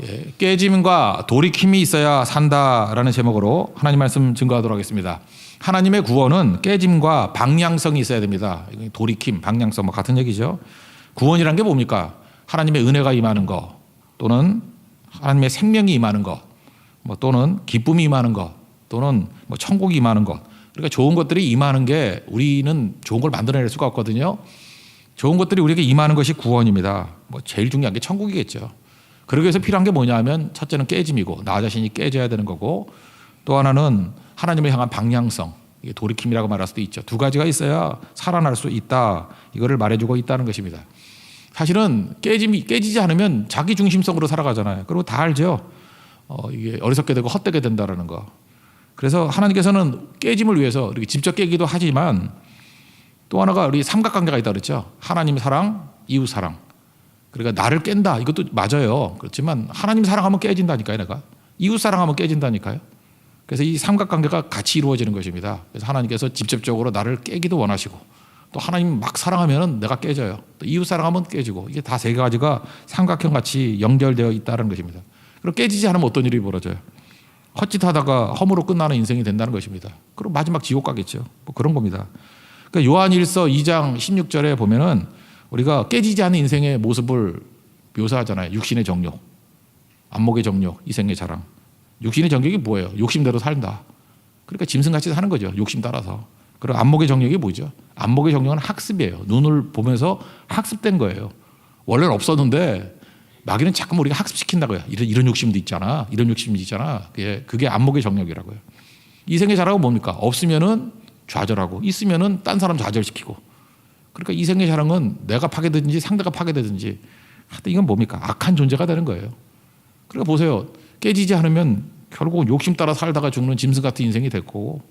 예, 깨짐과 돌이킴이 있어야 산다라는 제목으로 하나님 말씀 증거하도록 하겠습니다. 하나님의 구원은 깨짐과 방향성이 있어야 됩니다. 돌이킴, 방향성 뭐 같은 얘기죠. 구원이란 게 뭡니까? 하나님의 은혜가 임하는 것 또는 하나님의 생명이 임하는 것, 뭐 또는 기쁨이 임하는 것, 또는 뭐 천국이 임하는 것. 그러니까 좋은 것들이 임하는 게 우리는 좋은 걸 만들어낼 수가 없거든요. 좋은 것들이 우리에게 임하는 것이 구원입니다. 뭐 제일 중요한 게 천국이겠죠. 그러기 위해서 필요한 게 뭐냐면 첫째는 깨짐이고 나 자신이 깨져야 되는 거고 또 하나는 하나님을 향한 방향성 이게 돌이킴이라고 말할 수도 있죠. 두 가지가 있어야 살아날 수 있다. 이거를 말해주고 있다는 것입니다. 사실은 깨짐이 깨지지 않으면 자기 중심성으로 살아가잖아요. 그리고 다 알죠. 어, 이게 어리석게 되고 헛되게 된다라는 거. 그래서 하나님께서는 깨짐을 위해서 이렇게 직접 깨기도 하지만 또 하나가 우리 삼각관계가 있다 그랬죠. 하나님 사랑, 이웃 사랑. 그러니까 나를 깬다. 이것도 맞아요. 그렇지만 하나님 사랑하면 깨진다니까요, 내가. 이웃 사랑하면 깨진다니까요. 그래서 이 삼각관계가 같이 이루어지는 것입니다. 그래서 하나님께서 직접적으로 나를 깨기도 원하시고 또 하나님 막 사랑하면 내가 깨져요. 또 이웃 사랑하면 깨지고 이게 다 세 가지가 삼각형 같이 연결되어 있다는 것입니다. 그리고 깨지지 않으면 어떤 일이 벌어져요? 헛짓하다가 허무로 끝나는 인생이 된다는 것입니다. 그리고 마지막 지옥 가겠죠. 뭐 그런 겁니다. 그러니까 요한일서 2장 16절에 보면은 우리가 깨지지 않는 인생의 모습을 묘사하잖아요. 육신의 정욕, 안목의 정욕, 이생의 자랑. 육신의 정욕이 뭐예요? 욕심대로 살다. 그러니까 짐승같이 사는 거죠. 욕심 따라서. 그리고 안목의 정욕이 뭐죠? 안목의 정욕은 학습이에요. 눈을 보면서 학습된 거예요. 원래는 없었는데 마귀는 자꾸 우리가 학습시킨다고요. 이런, 이런 욕심도 있잖아. 이런 욕심도 있잖아. 그게, 그게 안목의 정욕이라고요. 이생의 자랑은 뭡니까? 없으면은 좌절하고 있으면은 딴 사람 좌절시키고. 그러니까 이생의 자랑은 내가 파괴되든지 상대가 파괴되든지 하여튼 이건 뭡니까? 악한 존재가 되는 거예요. 그러니까 보세요. 깨지지 않으면 결국 욕심 따라 살다가 죽는 짐승 같은 인생이 됐고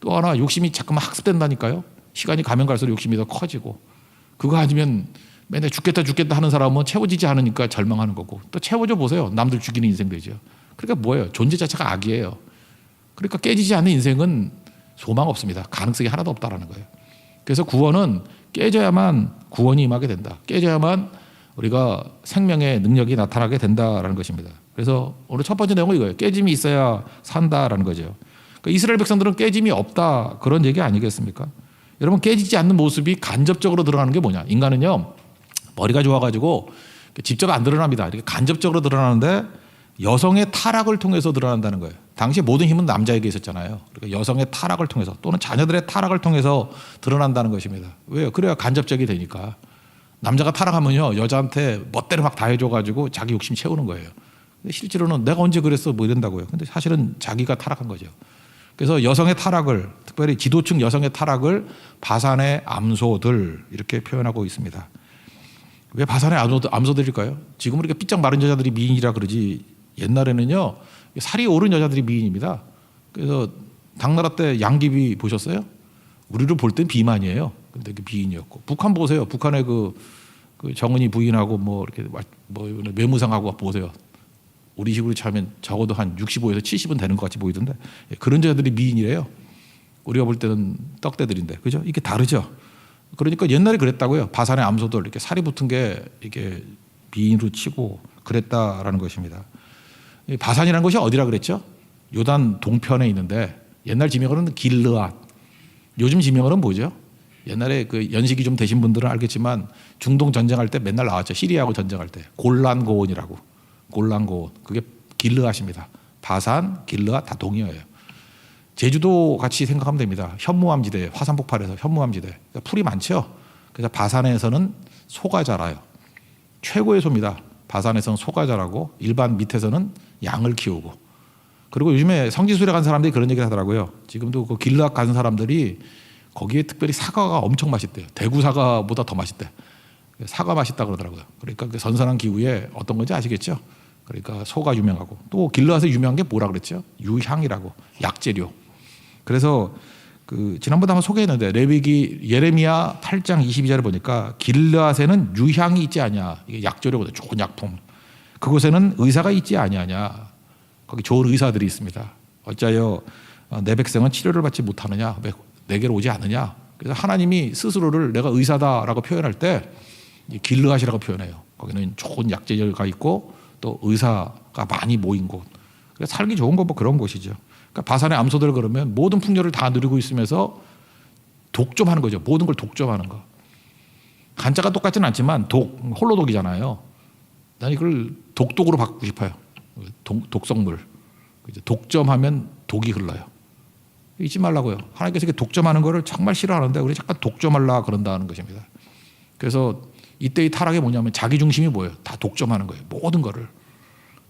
또 하나 욕심이 자꾸만 학습된다니까요. 시간이 가면 갈수록 욕심이 더 커지고 그거 아니면 맨날 죽겠다 죽겠다 하는 사람은 채워지지 않으니까 절망하는 거고 또 채워져 보세요. 남들 죽이는 인생 되죠. 그러니까 뭐예요? 존재 자체가 악이에요. 그러니까 깨지지 않는 인생은 소망 없습니다. 가능성이 하나도 없다라는 거예요. 그래서 구원은 깨져야만 구원이 임하게 된다. 깨져야만 우리가 생명의 능력이 나타나게 된다라는 것입니다. 그래서 오늘 첫 번째 내용은 이거예요. 깨짐이 있어야 산다라는 거죠. 그러니까 이스라엘 백성들은 깨짐이 없다 그런 얘기 아니겠습니까? 여러분 깨지지 않는 모습이 간접적으로 드러나는 게 뭐냐? 인간은요 머리가 좋아가지고 직접 안 드러납니다. 이렇게 간접적으로 드러나는데 여성의 타락을 통해서 드러난다는 거예요. 당시 모든 힘은 남자에게 있었잖아요. 그러니까 여성의 타락을 통해서 또는 자녀들의 타락을 통해서 드러난다는 것입니다. 왜요? 그래야 간접적이 되니까. 남자가 타락하면요 여자한테 멋대로 막 다 해줘가지고 자기 욕심 채우는 거예요. 실제로는 내가 언제 그랬어 뭐 이런다고요. 근데 사실은 자기가 타락한 거죠. 그래서 여성의 타락을 특별히 지도층 여성의 타락을 바산의 암소들 이렇게 표현하고 있습니다. 왜 바산의 암소, 암소들일까요? 지금 우리가 삐쩍 마른 여자들이 미인이라 그러지 옛날에는요 살이 오른 여자들이 미인입니다. 그래서 당나라 때 양귀비 보셨어요? 우리를 볼 땐 비만이에요. 근데 그 비인이었고 북한 보세요. 북한의 그, 그 정은이 부인하고 뭐 이렇게 뭐 외무상하고 보세요. 우리 식으로 차면 적어도 한 65에서 70은 되는 것 같이 보이던데 예, 그런 여자들이 미인이래요. 우리가 볼 때는 떡대들인데 그죠? 이게 다르죠. 그러니까 옛날에 그랬다고요. 바산의 암소들 이렇게 살이 붙은 게 이게 미인으로 치고 그랬다라는 것입니다. 이 바산이라는 것이 어디라 그랬죠? 요단 동편에 있는데 옛날 지명으로는 길르앗. 요즘 지명으로는 뭐죠? 옛날에 그 연식이 좀 되신 분들은 알겠지만 중동 전쟁할 때 맨날 나왔죠. 시리아하고 전쟁할 때 골란 고원이라고. 골란 고원. 그게 길르앗입니다. 바산, 길르앗 다 동의어예요. 제주도 같이 생각하면 됩니다. 현무암 지대, 화산 폭발해서 현무암 지대. 그러니까 풀이 많죠. 그래서 바산에서는 소가 자라요. 최고의 소입니다. 바산에서는 소가 자라고 일반 밑에서는 양을 키우고. 그리고 요즘에 성지순례 간 사람들이 그런 얘기를 하더라고요. 지금도 그 길르앗 가는 사람들이 거기에 특별히 사과가 엄청 맛있대요. 대구 사과보다 더 맛있대. 사과 맛있다 그러더라고요. 그러니까 그 선선한 기후에 어떤 건지 아시겠죠? 그러니까 소가 유명하고 또 길르앗에 유명한 게 뭐라 그랬죠? 유향이라고 약재료. 그래서 그 지난번에 한번 소개했는데 레위기 예레미야 8장 22절을 보니까 길르앗에는 유향이 있지 않냐 이게 약재료거든 좋은 약품 그곳에는 의사가 있지 아니하냐 거기 좋은 의사들이 있습니다 어찌하여 내 백성은 치료를 받지 못하느냐 왜 내게로 오지 않느냐 그래서 하나님이 스스로를 내가 의사다라고 표현할 때 길르앗이라고 표현해요 거기는 좋은 약재료가 있고 또 의사가 많이 모인 곳. 그러니까 살기 좋은 거뭐 그런 곳이죠. 그러니까 바산의 암소들 그러면 모든 풍요를 다 누리고 있으면서 독점하는 거죠. 모든 걸 독점하는 거. 한자가 똑같지는 않지만 독 홀로 독이잖아요. 난 이걸 독독으로 바꾸고 싶어요. 독. 이제 독점하면 독이 흘러요. 잊지 말라고요. 하나님께서 이렇게 독점하는 거를 정말 싫어하는데 우리 잠깐 독점하려 그런다는 것입니다. 그래서 이때의 타락이 뭐냐면 자기 중심이 뭐예요? 다 독점하는 거예요. 모든 거를.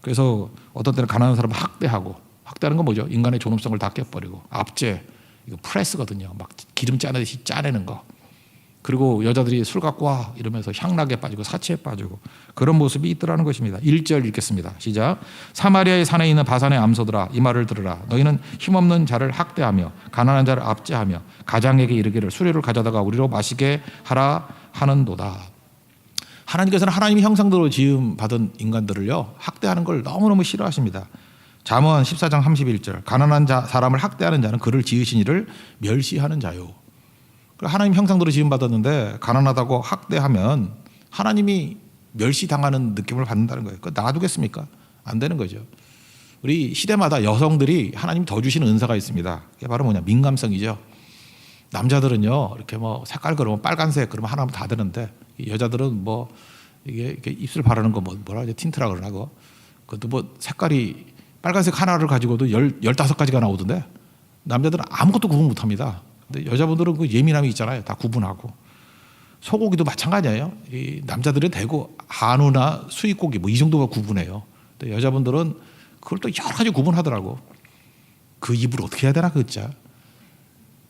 그래서 어떤 때는 가난한 사람을 학대하고 학대하는 건 뭐죠? 인간의 존엄성을 다 깨버리고 압제 이거 프레스거든요. 막 기름 짜내듯이 짜내는 거. 그리고 여자들이 술 갖고 와 이러면서 향락에 빠지고 사치에 빠지고 그런 모습이 있더라는 것입니다. 1절 읽겠습니다. 시작. 사마리아의 산에 있는 바산의 암소들아 이 말을 들으라. 너희는 힘없는 자를 학대하며 가난한 자를 압제하며 가장에게 이르기를 수료를 가져다가 우리로 마시게 하라 하는도다. 하나님께서는 하나님의 형상대로 지음 받은 인간들을요 학대하는 걸 너무너무 싫어하십니다. 잠언 14장 31절 가난한 자 사람을 학대하는 자는 그를 지으신 이를 멸시하는 자요. 하나님 형상대로 지음 받았는데 가난하다고 학대하면 하나님이 멸시당하는 느낌을 받는다는 거예요. 그거 놔두겠습니까? 안 되는 거죠. 우리 시대마다 여성들이 하나님 더 주시는 은사가 있습니다. 그게 바로 뭐냐 민감성이죠. 남자들은요 이렇게 뭐 색깔 그러면 빨간색 그러면 하나면 다 되는데 이 여자들은 뭐 이게 입술 바르는 거 뭐 뭐라 하지 틴트라 그러나 그 그것도 뭐 색깔이 빨간색 하나를 가지고도 열 열다섯 가지가 나오던데 남자들은 아무것도 구분 못합니다. 근데 여자분들은 그 예민함이 있잖아요. 다 구분하고 소고기도 마찬가지예요. 이 남자들은 대고 한우나 수입고기 뭐 이 정도가 구분해요. 근데 여자분들은 그걸 또 여러 가지 구분하더라고. 그 입을 어떻게 해야 되나 그자.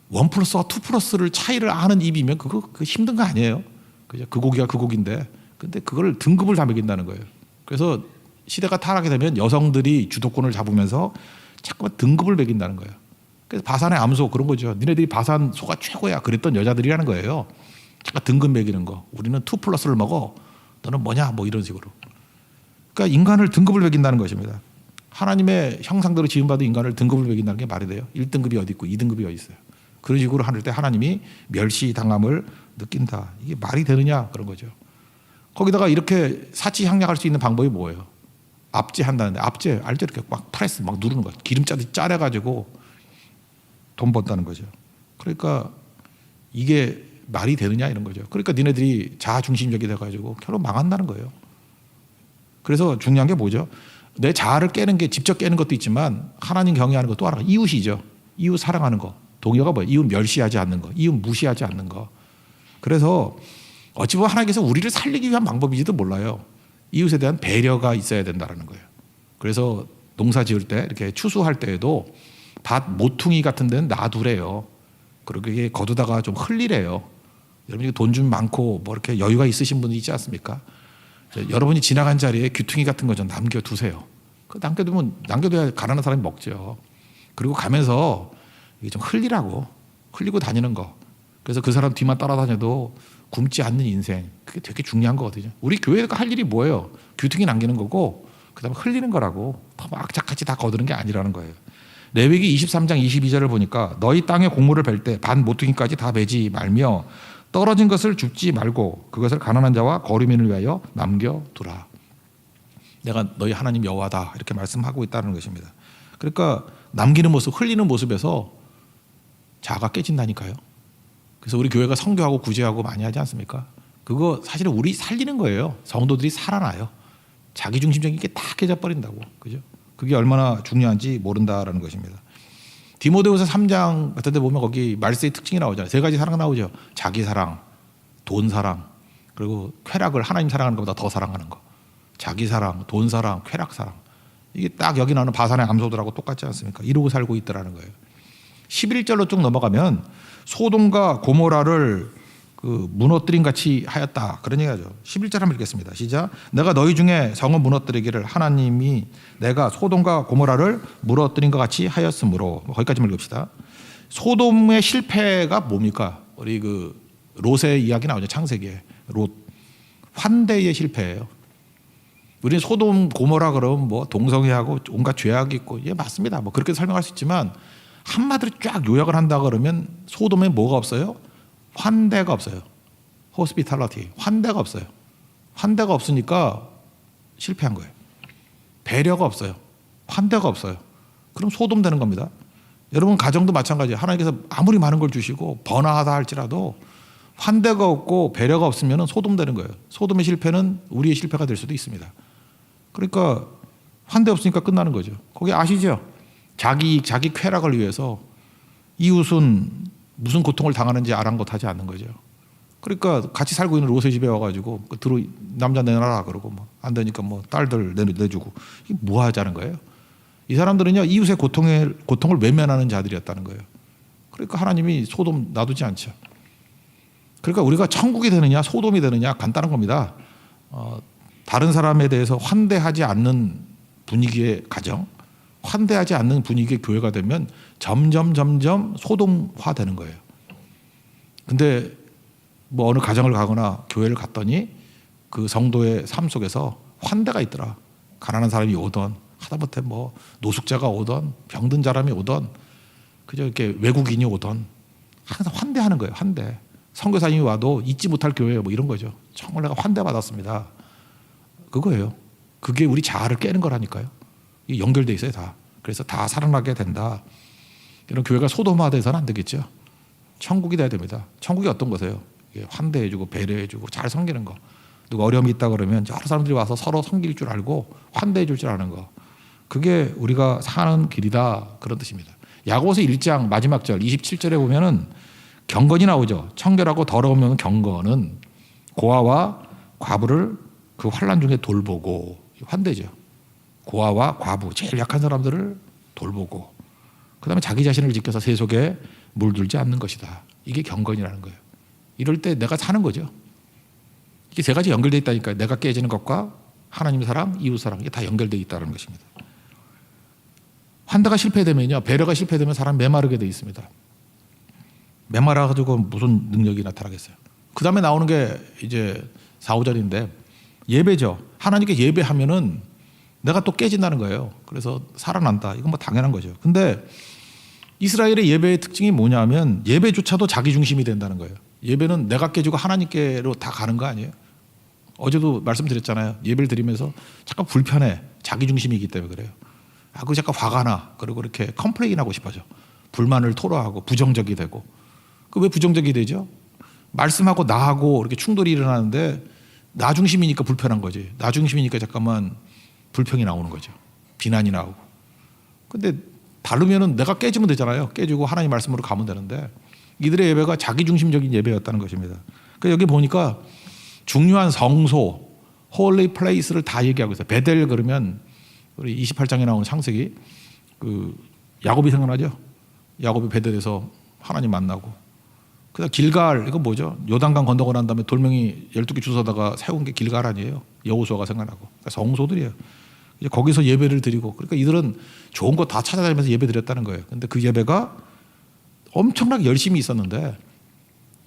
원 플러스와 투 플러스를 차이를 아는 입이면 그거 그 힘든 거 아니에요. 그죠? 그 고기가 그 고기인데, 근데 그걸 등급을 다 매긴다는 거예요. 그래서 시대가 타락이 되면 여성들이 주도권을 잡으면서 자꾸만 등급을 매긴다는 거예요. 그래서 바산의 암소 그런 거죠. 니네들이 바산 소가 최고야. 그랬던 여자들이라는 거예요. 잠깐 등급 매기는 거. 우리는 투 플러스를 먹어. 너는 뭐냐? 뭐 이런 식으로. 그러니까 인간을 등급을 매긴다는 것입니다. 하나님의 형상대로 지음받은 인간을 등급을 매긴다는 게 말이 돼요. 1등급이 어디 있고 2등급이 어디 있어요. 그런 식으로 할때 하나님이 멸시당함을 느낀다. 이게 말이 되느냐 그런 거죠. 거기다가 이렇게 사치 향락할 수 있는 방법이 뭐예요? 압제한다는데 압제 알죠? 이렇게 막 프레스 막 누르는 거 기름 짜듯이 짜내가지고 돈 번다는 거죠. 그러니까 이게 말이 되느냐 이런 거죠. 그러니까 니네들이 자아 중심적이 돼가지고 결국 망한다는 거예요. 그래서 중요한 게 뭐죠? 내 자아를 깨는 게 직접 깨는 것도 있지만 하나님 경외하는 것도 하나가 이웃이죠. 이웃 사랑하는 거. 동요가 뭐예요? 이웃 멸시하지 않는 거. 이웃 무시하지 않는 거. 그래서 어찌 보면 하나님께서 우리를 살리기 위한 방법인지도 몰라요. 이웃에 대한 배려가 있어야 된다는 거예요. 그래서 농사 지을 때 이렇게 추수할 때에도 밭 모퉁이 같은 데는 놔두래요. 이게 거두다가 좀 흘리래요. 여러분이 돈 좀 많고 뭐 이렇게 여유가 있으신 분이 있지 않습니까? 여러분이 지나간 자리에 귀퉁이 같은 거 좀 남겨두세요. 그 남겨두면 남겨둬야 가난한 사람이 먹죠. 그리고 가면서 이게 좀 흘리라고 흘리고 다니는 거. 그래서 그 사람 뒤만 따라다녀도 굶지 않는 인생 그게 되게 중요한 거거든요. 우리 교회가 할 일이 뭐예요? 귀퉁이 남기는 거고 그다음에 흘리는 거라고 막 악착같이 다 거두는 게 아니라는 거예요. 레위기 23장 22절을 보니까 너희 땅에 곡물을 벨 때 반 모퉁이까지 다 베지 말며 떨어진 것을 줍지 말고 그것을 가난한 자와 거류민을 위하여 남겨 두라. 내가 너희 하나님 여호와다 이렇게 말씀하고 있다는 것입니다. 그러니까 남기는 모습, 흘리는 모습에서 자아가 깨진다니까요. 그래서 우리 교회가 성교하고 구제하고 많이 하지 않습니까? 그거 사실은 우리 살리는 거예요. 성도들이 살아나요. 자기 중심적인 게 다 깨져 버린다고. 그죠? 그게 얼마나 중요한지 모른다라는 것입니다. 디모데후서 3장 같은 데 보면 거기 말세의 특징이 나오잖아요. 세 가지 사랑 나오죠. 자기 사랑, 돈 사랑, 그리고 쾌락을 하나님 사랑하는 것보다 더 사랑하는 거. 자기 사랑, 돈 사랑, 쾌락 사랑. 이게 딱 여기 나오는 바산의 암소들하고 똑같지 않습니까? 이러고 살고 있더라는 거예요. 11절로 쭉 넘어가면 소돔과 고모라를 그 무너뜨린 같이 하였다. 그런 얘기하죠. 11절 한번 읽겠습니다. 시작. 내가 너희 중에 성을 무너뜨리기를 하나님이 내가 소돔과 고모라를 무너뜨린 것 같이 하였으므로 거기까지만 읽읍시다. 소돔의 실패가 뭡니까? 우리 그 롯의 이야기 나오죠. 창세기에. 롯 환대의 실패예요. 우리는 소돔 고모라 그러면 뭐 동성애하고 온갖 죄악이 있고 예 맞습니다. 뭐 그렇게 설명할 수 있지만 한마디로 쫙 요약을 한다 그러면 소돔에 뭐가 없어요? 환대가 없어요. 호스피탈러티 환대가 없어요. 환대가 없으니까 실패한 거예요. 배려가 없어요. 환대가 없어요. 그럼 소돔되는 겁니다. 여러분 가정도 마찬가지예요. 하나님께서 아무리 많은 걸 주시고 번화하다 할지라도 환대가 없고 배려가 없으면 소돔되는 거예요. 소돔의 실패는 우리의 실패가 될 수도 있습니다. 그러니까 환대 없으니까 끝나는 거죠. 거기 아시죠? 자기 자기 쾌락을 위해서 이웃은 무슨 고통을 당하는지 아랑곳하지 않는 거죠. 그러니까 같이 살고 있는 로세 집에 와가지고 그 들어 남자 내놔라 그러고 뭐 안 되니까 뭐 딸들 내, 내주고 뭐 하자는 거예요. 이 사람들은요 이웃의 고통을 고통을 외면하는 자들이었다는 거예요. 그러니까 하나님이 소돔 놔두지 않죠. 그러니까 우리가 천국이 되느냐 소돔이 되느냐 간단한 겁니다. 어, 다른 사람에 대해서 환대하지 않는 분위기의 가정, 환대하지 않는 분위기의 교회가 되면 점점 점점 소돔화 되는 거예요. 근데 뭐 어느 가정을 가거나 교회를 갔더니 그 성도의 삶 속에서 환대가 있더라. 가난한 사람이 오던 하다못해 뭐 노숙자가 오던 병든 사람이 오던 그저 이렇게 외국인이 오던 항상 환대하는 거예요. 환대. 선교사님이 와도 잊지 못할 교회 뭐 이런 거죠. 정말 내가 환대 받았습니다. 그거예요. 그게 우리 자아를 깨는 거라니까요. 이 연결돼 있어요 다. 그래서 다 살아나게 된다. 이런 교회가 소돔화돼서는 안 되겠죠. 천국이 돼야 됩니다. 천국이 어떤 거세요? 환대해주고 배려해주고 잘 섬기는 거. 누가 어려움이 있다 그러면 여러 사람들이 와서 서로 섬길 줄 알고 환대해줄 줄 아는 거. 그게 우리가 사는 길이다 그런 뜻입니다. 야고보서 1장 마지막 절 27절에 보면은 경건이 나오죠. 청결하고 더러우면 경건은 고아와 과부를 그 환란 중에 돌보고 환대죠. 고아와 과부 제일 약한 사람들을 돌보고 그 다음에 자기 자신을 지켜서 세속에 물들지 않는 것이다. 이게 경건이라는 거예요. 이럴 때 내가 사는 거죠. 이게 세 가지 연결돼 있다니까요. 내가 깨지는 것과 하나님의 사랑, 이웃 사랑 이게 다 연결돼 있다는 것입니다. 환대가 실패되면요, 배려가 실패되면 사람 메마르게 돼 있습니다. 메마라 가지고 무슨 능력이 나타나겠어요? 그 다음에 나오는 게 이제 4, 5절인데 예배죠. 하나님께 예배하면은 내가 또 깨진다는 거예요. 그래서 살아난다. 이건 뭐 당연한 거죠. 근데 이스라엘의 예배의 특징이 뭐냐면 예배조차도 자기 중심이 된다는 거예요. 예배는 내가 깨지고 하나님께로 다 가는 거 아니에요? 어제도 말씀드렸잖아요. 예배를 드리면서 잠깐 불편해. 자기 중심이기 때문에 그래요. 아, 그 잠깐 화가 나. 그리고 이렇게 컴플레인 하고 싶어져. 불만을 토로하고 부정적이 되고. 그 왜 부정적이 되죠? 말씀하고 나하고 이렇게 충돌이 일어나는데 나 중심이니까 불편한 거지. 나 중심이니까 잠깐만 불평이 나오는 거죠. 비난이 나오고. 근데 다르면은 내가 깨지면 되잖아요. 깨지고 하나님 말씀으로 가면 되는데 이들의 예배가 자기 중심적인 예배였다는 것입니다. 그 여기 보니까 중요한 성소, 홀리 플레이스를 다 얘기하고 있어요. 베델 그러면 우리 28장에 나오는 창세기 그 야곱이 생각나죠? 야곱이 베델에서 하나님 만나고 그다음 길갈 이거 뭐죠? 요단강 건너고 난 다음에 돌멩이 12개 주워다가 세운 게 길갈 아니에요. 여호수아가 생각나고 그러니까 성소들이에요. 이제 거기서 예배를 드리고 그러니까 이들은 좋은 거 다 찾아다니면서 예배 드렸다는 거예요. 근데 그 예배가 엄청나게 열심히 있었는데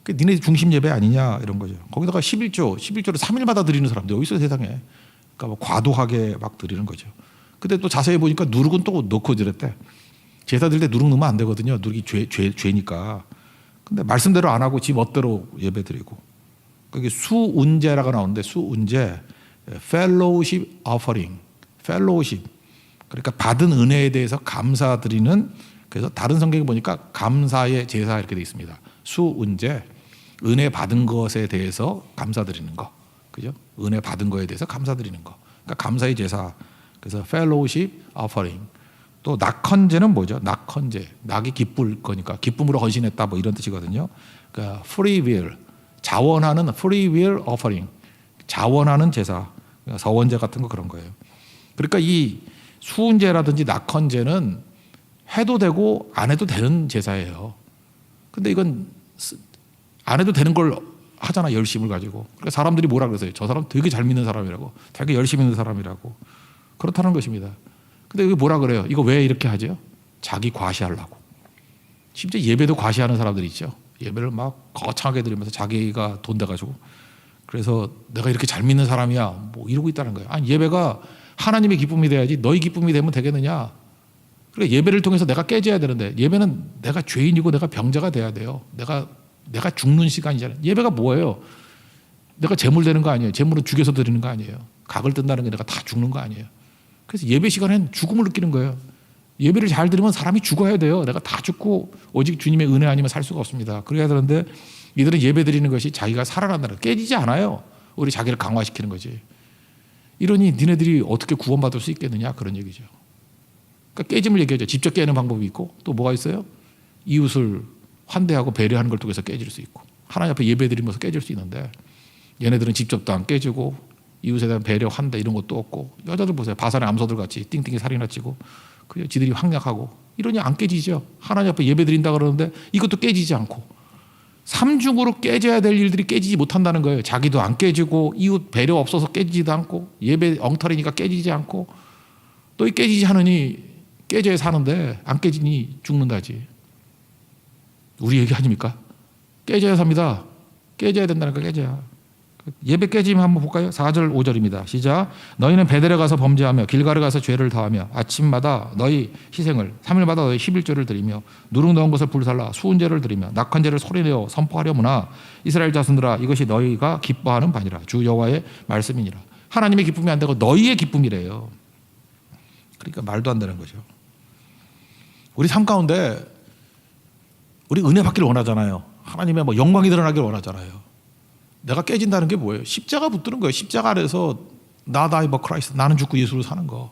그 니네 중심 예배 아니냐 이런 거죠. 거기다가 11조, 11조를 3일마다 드리는 사람들 어디 있어 세상에. 그러니까 뭐 과도하게 막 드리는 거죠. 근데 또 자세히 보니까 누룩은 또 넣고 드렸대. 제사 드릴 때 누룩 넣으면 안 되거든요. 누룩이 죄, 죄, 죄니까. 근데 말씀대로 안 하고 지 멋대로 예배 드리고. 그게 수운제라고 나오는데 수운제, fellowship offering, fellowship. 그러니까 받은 은혜에 대해서 감사드리는 그래서 다른 성경에 보니까 감사의 제사 이렇게 돼 있습니다. 수은제 은혜 받은 것에 대해서 감사드리는 거. 그죠? 은혜 받은 거에 대해서 감사드리는 거. 그러니까 감사의 제사. 그래서 fellowship offering. 또 낙헌제는 뭐죠? 낙헌제. 낙이 기쁠 거니까 기쁨으로 헌신했다 뭐 이런 뜻이거든요. 그러니까 free will. 자원하는 free will offering. 자원하는 제사. 그러니까 서원제 같은 거 그런 거예요. 그러니까 이 수은제라든지 낙헌제는 해도 되고 안 해도 되는 제사예요. 근데 이건 안 해도 되는 걸 하잖아 열심을 가지고. 그러니까 사람들이 뭐라 그러세요? 저 사람 되게 잘 믿는 사람이라고, 되게 열심히 믿는 사람이라고. 그렇다는 것입니다. 근데 이게 뭐라 그래요? 이거 왜 이렇게 하죠? 자기 과시하려고. 심지어 예배도 과시하는 사람들이 있죠. 예배를 막 거창하게 드리면서 자기가 돈 돼가지고. 그래서 내가 이렇게 잘 믿는 사람이야. 뭐 이러고 있다는 거예요. 아니 예배가 하나님의 기쁨이 돼야지 너희 기쁨이 되면 되겠느냐? 그러니까 예배를 통해서 내가 깨져야 되는데 예배는 내가 죄인이고 내가 병자가 돼야 돼요. 내가 내가 죽는 시간이잖아요. 예배가 뭐예요? 내가 재물 되는 거 아니에요. 재물은 죽여서 드리는 거 아니에요. 각을 뜬다는 게 내가 다 죽는 거 아니에요. 그래서 예배 시간엔 죽음을 느끼는 거예요. 예배를 잘 들으면 사람이 죽어야 돼요. 내가 다 죽고 오직 주님의 은혜 아니면 살 수가 없습니다. 그래야 되는데 이들은 예배 드리는 것이 자기가 살아난다는 거. 깨지지 않아요. 우리 자기를 강화시키는 거지. 이러니 니네들이 어떻게 구원받을 수 있겠느냐 그런 얘기죠. 그러니까 깨짐을 얘기하죠. 직접 깨는 방법이 있고 또 뭐가 있어요? 이웃을 환대하고 배려하는 걸 통해서 깨질 수 있고 하나님 앞에 예배 드리면서 깨질 수 있는데 얘네들은 직접도 안 깨지고 이웃에 대한 배려 환대 이런 것도 없고 여자들 보세요. 바산의 암소들 같이 띵띵이 살이나 치고 그 지들이 황약하고 이러니 안 깨지죠. 하나님 앞에 예배 드린다 그러는데 이것도 깨지지 않고 삼중으로 깨져야 될 일들이 깨지지 못한다는 거예요. 자기도 안 깨지고 이웃 배려 없어서 깨지지도 않고 예배 엉터리니까 깨지지 않고 또이 깨지지 않으니 깨져야 사는데 안 깨지니 죽는다지. 우리 얘기 아닙니까? 깨져야 삽니다. 깨져야 된다는 거 깨져야. 예배 깨지면 한번 볼까요? 4절 5절입니다. 시작. 너희는 베델에 가서 범죄하며 길가에 가서 죄를 다하며 아침마다 너희 희생을 3일마다 너희 11조를 드리며 누룩 넣은 것을 불살라 수은제를 드리며 낙한제를 소리내어 선포하려무나 이스라엘 자손들아 이것이 너희가 기뻐하는 바니라 주 여호와의 말씀이니라. 하나님의 기쁨이 안 되고 너희의 기쁨이래요. 그러니까 말도 안 되는 거죠. 우리 삶 가운데 우리 은혜 받기를 원하잖아요. 하나님의 뭐 영광이 드러나기를 원하잖아요. 내가 깨진다는 게 뭐예요? 십자가 붙드는 거예요. 십자가 아래서 나 다이 버 크라이스트 나는 죽고 예수로 사는 거.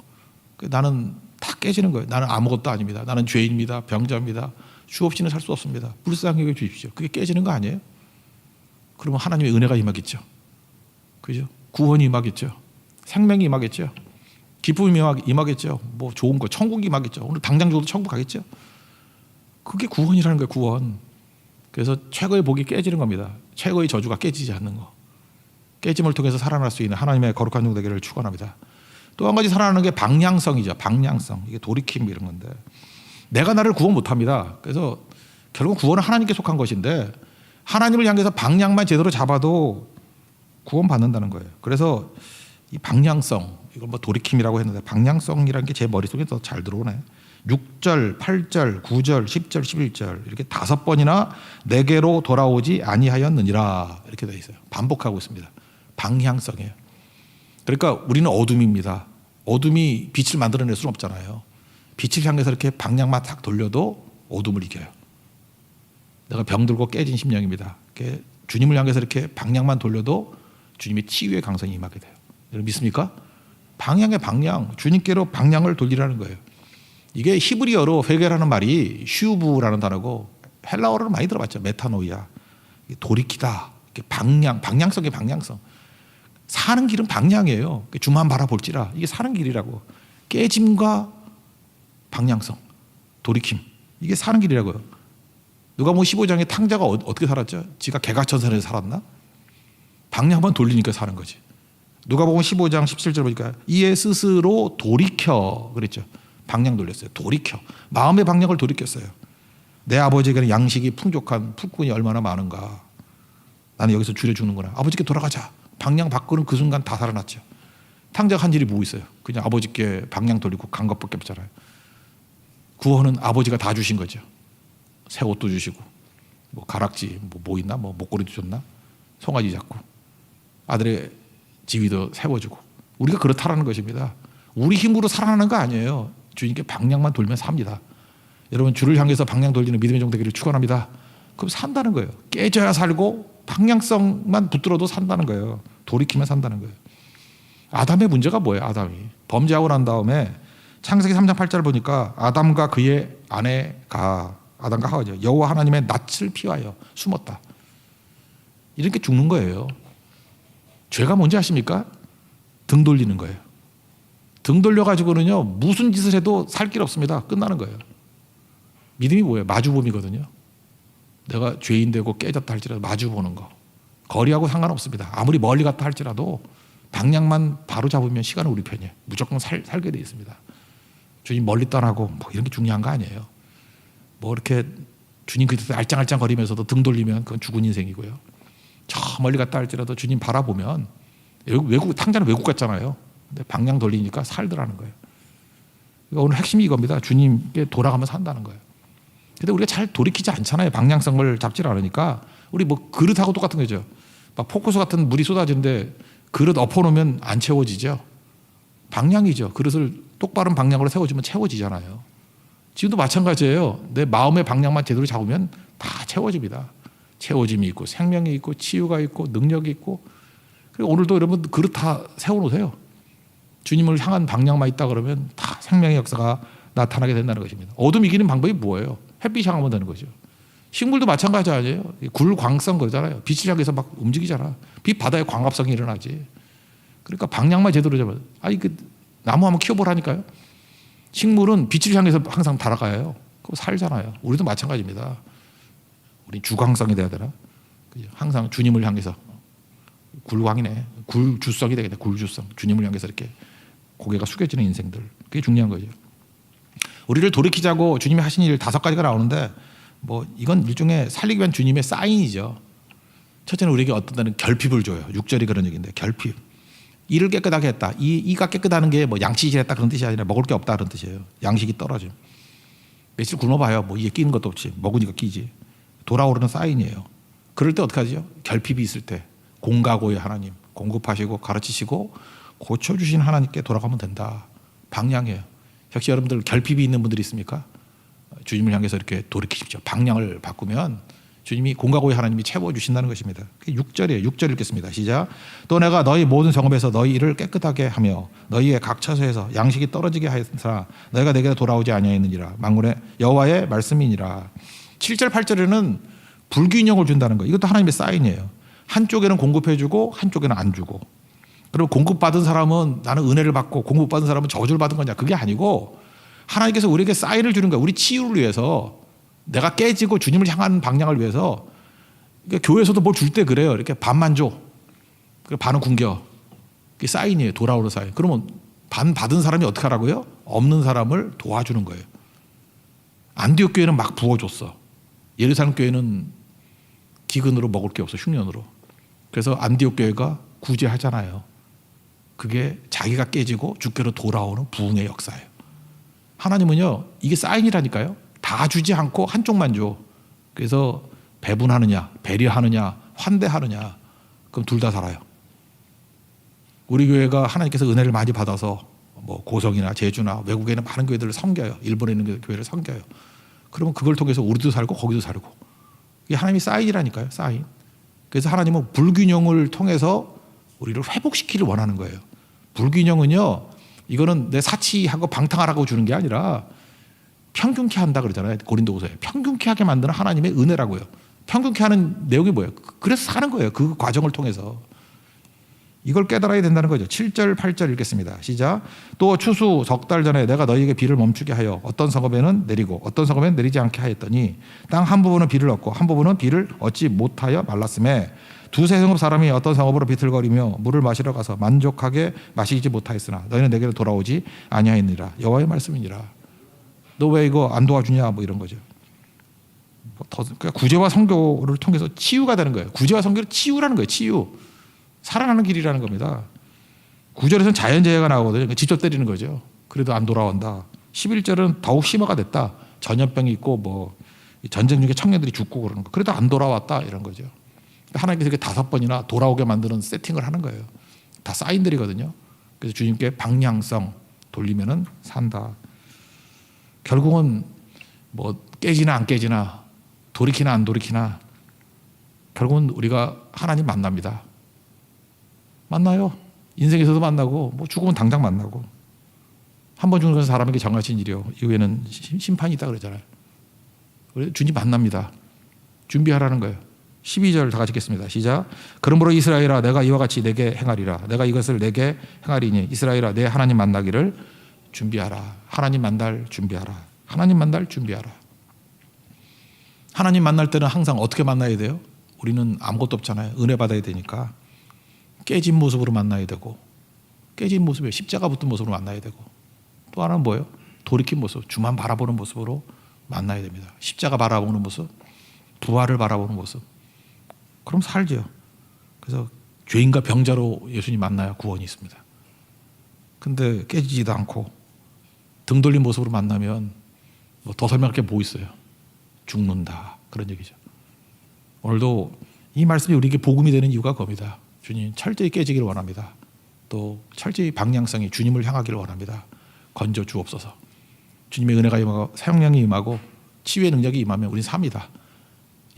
그 나는 다 깨지는 거예요. 나는 아무것도 아닙니다. 나는 죄인입니다. 병자입니다. 주 없이는 살 수 없습니다. 불쌍히 여겨 주십시오. 그게 깨지는 거 아니에요? 그러면 하나님의 은혜가 임하겠죠. 그죠? 구원이 임하겠죠. 생명이 임하겠죠. 기쁨이 임하겠죠. 뭐 좋은 거 천국이 임하겠죠. 오늘 당장 줘도 천국 가겠죠. 그게 구원이라는 거예요. 구원. 그래서 최고의 복이 깨지는 겁니다. 최고의 저주가 깨지지 않는 거. 깨짐을 통해서 살아날 수 있는 하나님의 거룩한 종 되기를 축원합니다. 또 한 가지 살아나는 게 방향성이죠. 방향성. 이게 돌이킴 이런 건데. 내가 나를 구원 못 합니다. 그래서 결국 구원은 하나님께 속한 것인데 하나님을 향해서 방향만 제대로 잡아도 구원 받는다는 거예요. 그래서 이 방향성 이걸 뭐 돌이킴이라고 했는데 방향성이라는 게 제 머릿속에 더 잘 들어오네. 6절, 8절, 9절, 10절, 11절 이렇게 다섯 번이나 내게로 돌아오지 아니하였느니라 이렇게 되어 있어요. 반복하고 있습니다. 방향성이에요. 그러니까 우리는 어둠입니다. 어둠이 빛을 만들어낼 수는 없잖아요. 빛을 향해서 이렇게 방향만 탁 돌려도 어둠을 이겨요. 내가 병들고 깨진 심령입니다. 주님을 향해서 이렇게 방향만 돌려도 주님의 치유의 강성이 임하게 돼요. 여러분 믿습니까? 방향의 방향, 주님께로 방향을 돌리라는 거예요. 이게 히브리어로 회개라는 말이 슈브라는 단어고 헬라어로 많이 들어봤죠. 메타노이아. 돌이키다. 방향, 방향성의 방향성. 사는 길은 방향이에요. 주만 바라볼지라. 이게 사는 길이라고. 깨짐과 방향성, 돌이킴. 이게 사는 길이라고요. 누가 뭐 15장에 탕자가 어, 어떻게 살았죠? 지가 개가천선에서 살았나? 방향 한번 돌리니까 사는 거지. 누가 보면 15장 17절 보니까 이에 스스로 돌이켜 그랬죠. 방향 돌렸어요. 돌이켜. 마음의 방향을 돌이켰어요. 내 아버지에게는 양식이 풍족한 풀꾼이 얼마나 많은가. 나는 여기서 줄여주는구나. 아버지께 돌아가자. 방향 바꾸는 그 순간 다 살아났죠. 탕자가 한 일이 뭐 있어요? 그냥 아버지께 방향 돌리고 간 것밖에 없잖아요. 구원은 아버지가 다 주신 거죠. 새 옷도 주시고, 뭐 가락지, 뭐, 뭐 있나? 뭐 목걸이도 줬나? 송아지 잡고, 아들의 지위도 세워주고. 우리가 그렇다라는 것입니다. 우리 힘으로 살아나는 거 아니에요. 주님께 방향만 돌면 삽니다. 여러분 주를 향해서 방향 돌리는 믿음의 종 되기를 축원합니다. 그럼 산다는 거예요. 깨져야 살고 방향성만 붙들어도 산다는 거예요. 돌이키면 산다는 거예요. 아담의 문제가 뭐예요? 아담이 범죄하고 난 다음에 창세기 3장 8절 보니까 아담과 그의 아내가 아담과 하와죠. 여호와 하나님의 낯을 피하여 숨었다. 이렇게 죽는 거예요. 죄가 뭔지 아십니까? 등 돌리는 거예요. 등 돌려가지고는요, 무슨 짓을 해도 살 길 없습니다. 끝나는 거예요. 믿음이 뭐예요? 마주봄이거든요. 내가 죄인 되고 깨졌다 할지라도 마주보는 거. 거리하고 상관없습니다. 아무리 멀리 갔다 할지라도 방향만 바로 잡으면 시간은 우리 편이에요. 무조건 살, 살게 돼 있습니다. 주님 멀리 떠나고 뭐 이런 게 중요한 거 아니에요. 뭐 이렇게 주님 그때 알짱알짱 거리면서도 등 돌리면 그건 죽은 인생이고요. 저 멀리 갔다 할지라도 주님 바라보면 외국, 외국 탕자는 외국 갔잖아요. 근데 방향 돌리니까 살더라는 거예요. 그러니까 오늘 핵심이 이겁니다. 주님께 돌아가면 산다는 거예요. 근데 우리가 잘 돌이키지 않잖아요. 방향성을 잡지 않으니까 우리 뭐 그릇하고 똑같은 거죠. 막 포커스 같은 물이 쏟아지는데 그릇 엎어놓으면 안 채워지죠. 방향이죠. 그릇을 똑바른 방향으로 세워주면 채워지잖아요. 지금도 마찬가지예요. 내 마음의 방향만 제대로 잡으면 다 채워집니다. 채워짐이 있고 생명이 있고 치유가 있고 능력이 있고 그리고 오늘도 여러분 그릇 다 세워놓으세요. 주님을 향한 방향만 있다 그러면 다 생명의 역사가 나타나게 된다는 것입니다. 어둠 이기는 방법이 뭐예요? 햇빛 향하면 되는 거죠. 식물도 마찬가지 아니에요? 굴광성 그러잖아요. 빛을 향해서 막 움직이잖아. 빛 바다에 광합성이 일어나지. 그러니까 방향만 제대로 잡아요. 아니 그 나무 한번 키워보라니까요. 식물은 빛을 향해서 항상 달아가요. 그거 살잖아요. 우리도 마찬가지입니다. 우리 주광성이 돼야 되나? 항상 주님을 향해서 굴광이네. 굴주성이 되겠네. 굴주성. 주님을 향해서 이렇게 고개가 숙여지는 인생들. 그게 중요한 거죠. 우리를 돌이키자고 주님이 하신 일 다섯 가지가 나오는데 뭐 이건 일종의 살리기 위한 주님의 사인이죠. 첫째는 우리에게 어떤 결핍을 줘요. 6절이 그런 얘기인데 결핍. 이를 깨끗하게 했다. 이 이가 깨끗하는 게 뭐 양식이 했다 그런 뜻이 아니라 먹을 게 없다 그런 뜻이에요. 양식이 떨어짐. 며칠 굶어봐요. 뭐 이게 끼는 것도 없지. 먹으니까 끼지. 돌아오르는 사인이에요. 그럴 때 어떻게 하죠? 결핍이 있을 때 공가고의 하나님 공급하시고 가르치시고 고쳐주신 하나님께 돌아가면 된다. 방향이에요. 역시 여러분들 결핍이 있는 분들이 있습니까? 주님을 향해서 이렇게 돌이키십시오. 방향을 바꾸면 주님이 공가고의 하나님이 채워주신다는 것입니다. 6절이에요. 6절 읽겠습니다. 시작. 또 내가 너희 모든 성읍에서 너희 일을 깨끗하게 하며 너희의 각 처소에서 양식이 떨어지게 하였으나 너희가 내게 돌아오지 아니하였느니라. 만군의 여호와의 말씀이니라. 7절 8절에는 불균형을 준다는 거. 이것도 하나님의 사인이에요. 한쪽에는 공급해주고 한쪽에는 안 주고. 그리고 공급받은 사람은 나는 은혜를 받고 공급받은 사람은 저주를 받은 거냐. 그게 아니고 하나님께서 우리에게 사인을 주는 거야. 우리 치유를 위해서 내가 깨지고 주님을 향하는 방향을 위해서 그러니까 교회에서도 뭘 줄 때 그래요. 이렇게 반만 줘. 그 반은 굶겨. 그게 사인이에요. 돌아오는 사인. 그러면 반 받은 사람이 어떻게 하라고요? 없는 사람을 도와주는 거예요. 안디옥 교회는 막 부어줬어. 예루살렘 교회는 기근으로 먹을 게 없어. 흉년으로. 그래서 안디옥 교회가 구제하잖아요. 그게 자기가 깨지고 주께로 돌아오는 부흥의 역사예요. 하나님은요, 이게 사인이라니까요. 다 주지 않고 한쪽만 줘. 그래서 배분하느냐, 배려하느냐, 환대하느냐. 그럼 둘 다 살아요. 우리 교회가 하나님께서 은혜를 많이 받아서 뭐 고성이나 제주나 외국에 있는 많은 교회들을 섬겨요. 일본에 있는 교회를 섬겨요. 그러면 그걸 통해서 우리도 살고 거기도 살고. 이게 하나님이 사인이라니까요. 사인. 그래서 하나님은 불균형을 통해서 우리를 회복시키를 원하는 거예요. 불균형은요. 이거는 내 사치하고 방탕하라고 주는 게 아니라 평균케 한다 그러잖아요. 고린도후서에 평균케 하게 만드는 하나님의 은혜라고요. 평균케 하는 내용이 뭐예요? 그래서 사는 거예요. 그 과정을 통해서. 이걸 깨달아야 된다는 거죠. 7절, 8절 읽겠습니다. 시작. 또 추수 석 달 전에 내가 너희에게 비를 멈추게 하여 어떤 성읍에는 내리고 어떤 성읍에는 내리지 않게 하였더니 땅 한 부분은 비를 얻고 한 부분은 비를 얻지 못하여 말랐음에 두세 성읍 사람이 어떤 성읍으로 비틀거리며 물을 마시러 가서 만족하게 마시지 못하였으나 너희는 내게로 돌아오지 아니하였느니라. 여호와의 말씀이니라. 너 왜 이거 안 도와주냐 뭐 이런 거죠. 뭐 더, 그러니까 구제와 선교를 통해서 치유가 되는 거예요. 구제와 선교를 치유라는 거예요. 치유. 살아나는 길이라는 겁니다. 구절에서는 자연재해가 나오거든요. 그러니까 직접 때리는 거죠. 그래도 안 돌아온다. 11절은 더욱 심화가 됐다. 전염병이 있고 뭐 전쟁 중에 청년들이 죽고 그러는 거. 그래도 안 돌아왔다 이런 거죠. 하나님께서 이렇게 다섯 번이나 돌아오게 만드는 세팅을 하는 거예요. 다 사인들이거든요. 그래서 주님께 방향성 돌리면은 산다. 결국은 뭐 깨지나 안 깨지나 돌이키나 안 돌이키나 결국은 우리가 하나님 만납니다. 만나요. 인생에서도 만나고 뭐 죽으면 당장 만나고 한 번 죽는 것은 사람에게 정하신 일이요. 이후에는 심판이 있다 그러잖아요. 우리 주님 만납니다. 준비하라는 거예요. 12절 다 같이 읽겠습니다. 시작. 그러므로 이스라엘아 내가 이와 같이 내게 행하리라. 내가 이것을 내게 행하리니 이스라엘아 내 하나님 만나기를 준비하라. 하나님 만날 준비하라. 하나님 만날 준비하라. 하나님 만날 때는 항상 어떻게 만나야 돼요? 우리는 아무것도 없잖아요. 은혜 받아야 되니까. 깨진 모습으로 만나야 되고 깨진 모습에 십자가 붙은 모습으로 만나야 되고 또 하나는 뭐예요? 돌이킨 모습, 주만 바라보는 모습으로 만나야 됩니다. 십자가 바라보는 모습, 부활을 바라보는 모습. 그럼 살죠. 그래서 죄인과 병자로 예수님 만나야 구원이 있습니다. 근데 깨지지도 않고 등 돌린 모습으로 만나면 뭐 더 설명할 게 뭐 있어요? 죽는다. 그런 얘기죠. 오늘도 이 말씀이 우리에게 복음이 되는 이유가 겁니다. 주님 철저히 깨지기를 원합니다. 또 철저히 방향성이 주님을 향하기를 원합니다. 건져 주옵소서. 주님의 은혜가 임하고 사용량이 임하고 치유의 능력이 임하면 우리는 삽니다.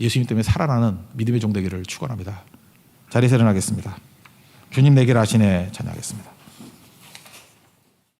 예수님 때문에 살아나는 믿음의 종 되기를 축원합니다. 자리에서 일어나겠습니다. 주님 내게 하시네 찬양하겠습니다.